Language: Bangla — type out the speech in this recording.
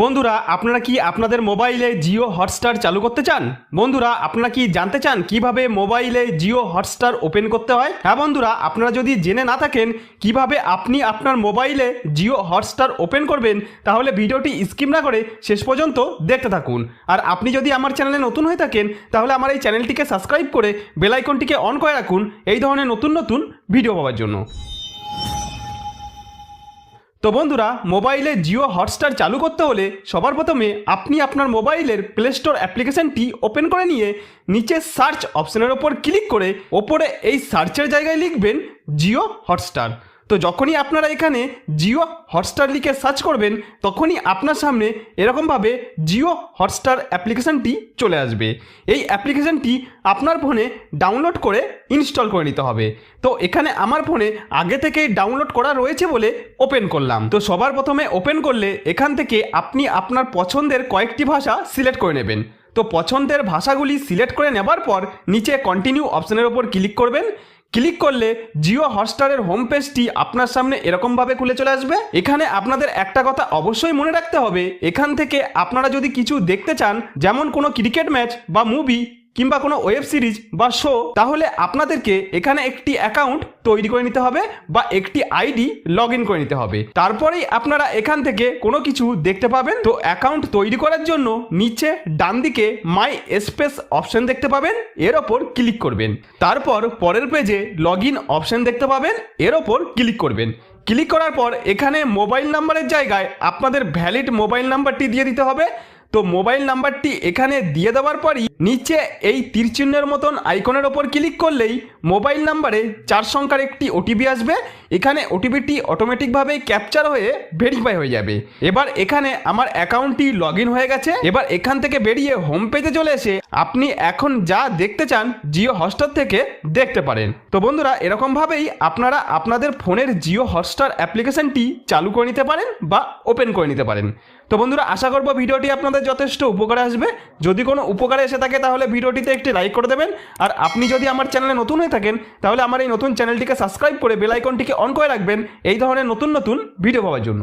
বন্ধুরা, আপনারা কি আপনাদের মোবাইলে জিও হটস্টার চালু করতে চান? বন্ধুরা, আপনারা কি জানতে চান কীভাবে মোবাইলে জিও হটস্টার ওপেন করতে হয়? হ্যাঁ বন্ধুরা, আপনারা যদি জেনে না থাকেন কীভাবে আপনি আপনার মোবাইলে জিও হটস্টার ওপেন করবেন, তাহলে ভিডিওটি স্কিপ না করে শেষ পর্যন্ত দেখতে থাকুন। আর আপনি যদি আমার চ্যানেলে নতুন হয়ে থাকেন, তাহলে আমার এই চ্যানেলটিকে সাবস্ক্রাইব করে বেলাইকনটিকে অন করে রাখুন। এই ধরনের নতুন নতুন ভিডিও পাওয়ার জন্য। তো বন্ধুরা, মোবাইলে জিও হটস্টার চালু করতে হলে সবার প্রথমে আপনি আপনার মোবাইলের প্লে স্টোর অ্যাপ্লিকেশনটি ওপেন করে নিয়ে নিচে সার্চ অপশনের ওপর ক্লিক করে ওপরে এই সার্চের জায়গায় লিখবেন জিও হটস্টার। তো যখনই আপনারা এখানে জিও হটস্টার লিখে সার্চ করবেন, তখনই আপনার সামনে এরকমভাবে জিও হটস্টার অ্যাপ্লিকেশনটি চলে আসবে। এই অ্যাপ্লিকেশনটি আপনার ফোনে ডাউনলোড করে ইনস্টল করে নিতে হবে। তো এখানে আমার ফোনে আগে থেকেই ডাউনলোড করা রয়েছে বলে ওপেন করলাম। তো সবার প্রথমে ওপেন করলে এখান থেকে আপনি আপনার পছন্দের কয়েকটি ভাষা সিলেক্ট করে নেবেন। তো পছন্দের ভাষাগুলি সিলেক্ট করে নেবার পর নিচে কন্টিনিউ অপশনের ওপর ক্লিক করবেন। ক্লিক করলে জিও হটস্টারের হোম পেজটি আপনার সামনে এরকমভাবে খুলে চলে আসবে। এখানে আপনাদের একটা কথা অবশ্যই মনে রাখতে হবে। এখান থেকে আপনারা যদি কিছু দেখতে চান, যেমন কোনো ক্রিকেট ম্যাচ বা মুভি কিংবা কোনো ওয়েব সিরিজ বা শো তাহলে আপনাদেরকে এখানে একটি অ্যাকাউন্ট তৈরি করে নিতে হবে বা একটি আইডি লগ ইন করে নিতে হবে। তারপরেই আপনারা এখান থেকে কোনো কিছু দেখতে পাবেন। তো অ্যাকাউন্ট তৈরি করার জন্য নিচে ডান দিকে মাই স্পেস অপশন দেখতে পাবেন, এর ওপর ক্লিক করবেন। তারপর পরের পেজে লগ ইন অপশন দেখতে পাবেন, এর ওপর ক্লিক করবেন। ক্লিক করার পর এখানে মোবাইল নাম্বারের জায়গায় আপনাদের ভ্যালিড মোবাইল নাম্বারটি দিয়ে দিতে হবে। তো মোবাইল নাম্বারটি এখানে দিয়ে দেওয়ার পরই নিচে এই তীরচিহ্নের মতন আইকনের ওপর ক্লিক করলেই মোবাইল নাম্বারে চার সংখ্যার একটি ওটিপি আসবে। এখানে ওটিপিটি অটোমেটিকভাবেই ক্যাপচার হয়ে ভেরিফাই হয়ে যাবে। এবার এখানে আমার অ্যাকাউন্টটি লগ হয়ে গেছে। এবার এখান থেকে বেরিয়ে হোম পেজে চলে এসে আপনি এখন যা দেখতে চান জিও হটস্টার থেকে দেখতে পারেন। তো বন্ধুরা এরকমভাবেই আপনারা আপনাদের ফোনের জিও হটস্টার অ্যাপ্লিকেশনটি চালু করে নিতে পারেন বা ওপেন করে নিতে পারেন। তো বন্ধুরা, আশা করব ভিডিওটি আপনাদের যথেষ্ট উপকারে আসবে। যদি কোনো উপকারে এসে থাকে, তাহলে ভিডিওটিতে একটি লাইক করে দেবেন। আর আপনি যদি আমার চ্যানেলে নতুন হয়ে থাকেন, তাহলে আমার এই নতুন চ্যানেলটিকে সাবস্ক্রাইব করে বেলাইকনটিকে অন করে রাখবেন। এই ধরনের নতুন নতুন ভিডিও পাওয়ার জন্য।